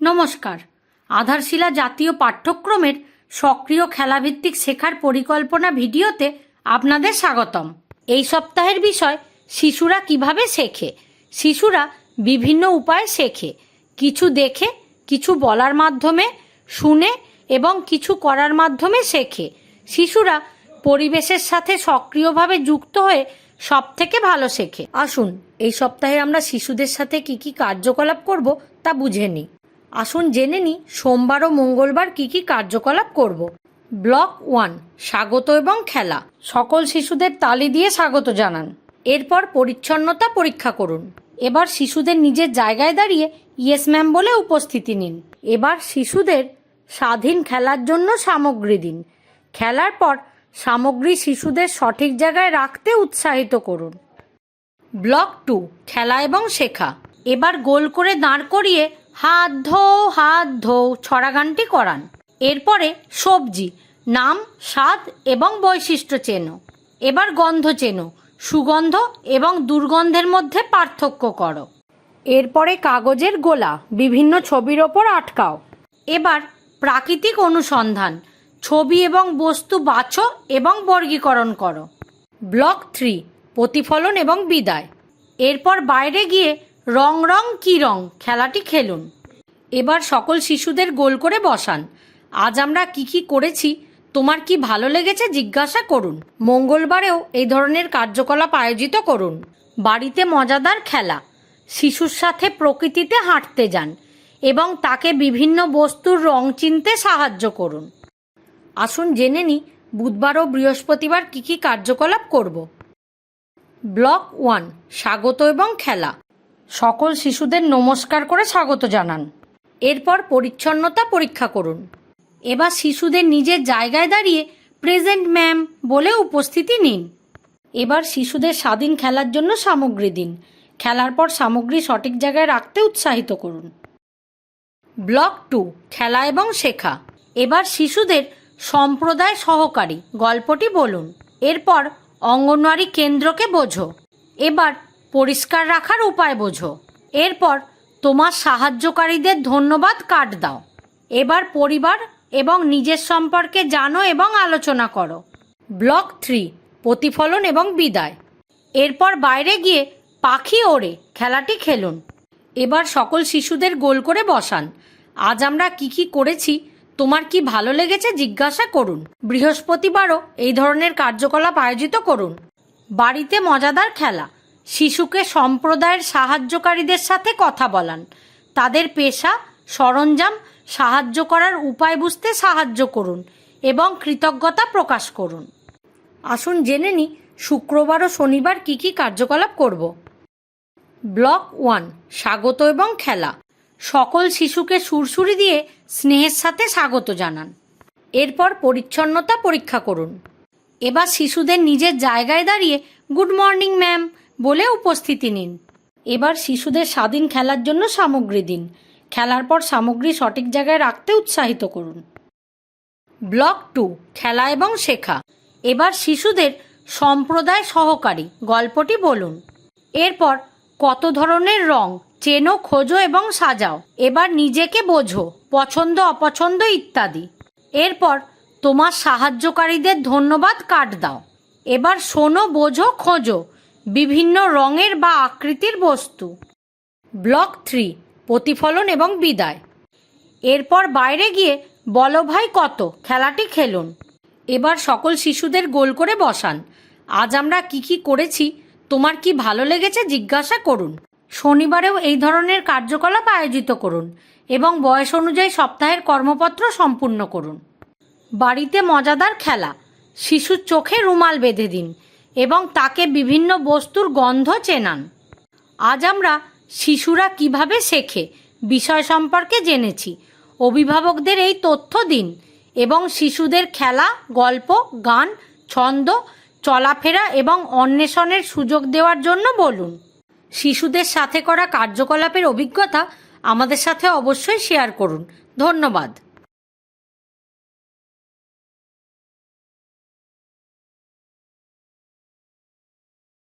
নমস্কার। আধারশিলা জাতীয় পাঠ্যক্রমের সক্রিয় খেলাভিত্তিক শেখার পরিকল্পনা ভিডিওতে আপনাদের স্বাগতম। এই সপ্তাহের বিষয়, শিশুরা কীভাবে শেখে? শিশুরা বিভিন্ন উপায়ে শেখে। কিছু দেখে, কিছু বলার মাধ্যমে, শুনে এবং কিছু করার মাধ্যমে শেখে। শিশুরা পরিবেশের সাথে সক্রিয়ভাবে যুক্ত হয়ে সব থেকে ভালো শেখে। আসুন, এই সপ্তাহে আমরা শিশুদের সাথে কি কি কার্যকলাপ করব তা বুঝে নিই। আসুন জেনে নিই, সোমবার ও মঙ্গলবার কি কি কার্যকলাপ করব। ব্লক ওয়ান, স্বাগত এবং খেলা। সকল শিশুদের তালি দিয়ে স্বাগত জানান। এরপর পরিচ্ছন্নতা পরীক্ষা করুন। এবার শিশুদের নিজের জায়গায় দাঁড়িয়ে ইয়েস ম্যাম বলে উপস্থিতি নিন। এবার শিশুদের স্বাধীন খেলার জন্য সামগ্রী দিন। খেলার পর সামগ্রী শিশুদের সঠিক জায়গায় রাখতে উৎসাহিত করুন। ব্লক টু, খেলা এবং শেখা। এবার গোল করে দাঁড় করিয়ে হাত ধো হাত ধো ছড়া গানটি করান। এরপরে সবজি, নাম, স্বাদ এবং বৈশিষ্ট্য চেনো। এবার গন্ধ চেনো, সুগন্ধ এবং দুর্গন্ধের মধ্যে পার্থক্য করো। এরপরে কাগজের গোলা, বিভিন্ন ছবির ওপর আটকাও। এবার প্রাকৃতিক অনুসন্ধান, ছবি এবং বস্তু বাছো এবং বর্গীকরণ করো। ব্লক থ্রি, প্রতিফলন এবং বিদায়। এরপর বাইরে গিয়ে রং রং কি রং, খেলাটি খেলুন। এবার সকল শিশুদের গোল করে বসান। আজ আমরা কি কি করেছি, তোমার কি ভালো লেগেছে জিজ্ঞাসা করুন। মঙ্গলবারেও এই ধরনের কার্যকলাপ আয়োজিত করুন। বাড়িতে মজাদার খেলা, শিশুর সাথে প্রকৃতিতে হাঁটতে যান এবং তাকে বিভিন্ন বস্তুর রং চিনতে সাহায্য করুন। আসুন জেনে নিই, বুধবার ও বৃহস্পতিবার কি কি কার্যকলাপ করব। ব্লক ওয়ান, স্বাগত এবং খেলা। সকল শিশুদের নমস্কার করে স্বাগত জানান। এরপর পরিচ্ছন্নতা পরীক্ষা করুন। এবার শিশুদের নিজের জায়গায় দাঁড়িয়ে প্রেজেন্ট ম্যাম বলে উপস্থিতি নিন। এবার শিশুদের স্বাধীন খেলার জন্য সামগ্রী দিন। খেলার পর সামগ্রী সঠিক জায়গায় রাখতে উৎসাহিত করুন। ব্লক টু, খেলা এবং শেখা। এবার শিশুদের সম্প্রদায় সহকারী গল্পটি বলুন। এরপর অঙ্গনওয়াড়ি কেন্দ্রকে বোঝো। এবার পরিষ্কার রাখার উপায় বোঝো। এরপর তোমার সাহায্যকারীদের ধন্যবাদ কার্ড দাও। এবার পরিবার এবং নিজের সম্পর্কে জানো এবং আলোচনা করো। ব্লক থ্রি, প্রতিফলন এবং বিদায়। এরপর বাইরে গিয়ে পাখি ওড়ে, খেলাটি খেলুন। এবার সকল শিশুদের গোল করে বসান। আজ আমরা কি কি করেছি, তোমার কি ভালো লেগেছে জিজ্ঞাসা করুন। বৃহস্পতিবারও এই ধরনের কার্যকলাপ আয়োজিত করুন। বাড়িতে মজাদার খেলা। শিশুকে সম্প্রদায়ের সাহায্যকারীদের সাথে কথা বলান। তাদের পেশা, সরঞ্জাম সাহায্য করার উপায় বুঝতে সাহায্য করুন এবং কৃতজ্ঞতা প্রকাশ করুন। আসুন জেনে নিই, শুক্রবার ও শনিবার কি কি কার্যকলাপ করব। ব্লক ওয়ান, স্বাগত এবং খেলা। সকল শিশুকে সুরসুরি দিয়ে স্নেহের সাথে স্বাগত জানান। এরপর পরিচ্ছন্নতা পরীক্ষা করুন। এবার শিশুদের নিজের জায়গায় দাঁড়িয়ে, গুড মর্নিং, ম্যাম। বলে উপস্থিতি নিন। এবার শিশুদের স্বাধীন খেলার জন্য সামগ্রী দিন। খেলার পর সামগ্রী সঠিক জায়গায় রাখতে উৎসাহিত করুন। ব্লক টু, খেলা এবং শেখা। এবার শিশুদের সম্প্রদায় সহকারী গল্পটি বলুন। এরপর কত ধরনের রং, চেনো, খোঁজো এবং সাজাও। এবার নিজেকে বোঝো, পছন্দ, অপছন্দ ইত্যাদি। এরপর তোমার সাহায্যকারীদের ধন্যবাদ কাট দাও। এবার শোনো, বোঝো, খোঁজো। বিভিন্ন রঙের বা আকৃতির বস্তু। ব্লক থ্রি, প্রতিফলন এবং বিদায়। এরপর বাইরে গিয়ে, বলো ভাই কত, খেলাটি খেলুন। এবার সকল শিশুদের গোল করে বসান। আজ আমরা কি কি করেছি, তোমার কি ভালো লেগেছে জিজ্ঞাসা করুন। শনিবারেও এই ধরনের কার্যকলাপ আয়োজিত করুন এবং বয়স অনুযায়ী সপ্তাহের কর্মপত্র সম্পূর্ণ করুন। বাড়িতে মজাদার খেলা, শিশুর চোখে রুমাল বেঁধে দিন এবং তাকে বিভিন্ন বস্তুর গন্ধ চেনান। আজ আমরা শিশুরা কীভাবে শেখে বিষয় সম্পর্কে জেনেছি। অভিভাবকদের এই তথ্য দিন এবং শিশুদের খেলা, গল্প, গান, ছন্দ, চলাফেরা এবং অন্বেষণের সুযোগ দেওয়ার জন্য বলুন। শিশুদের সাথে করা কার্যকলাপের অভিজ্ঞতা আমাদের সাথে অবশ্যই শেয়ার করুন। ধন্যবাদ।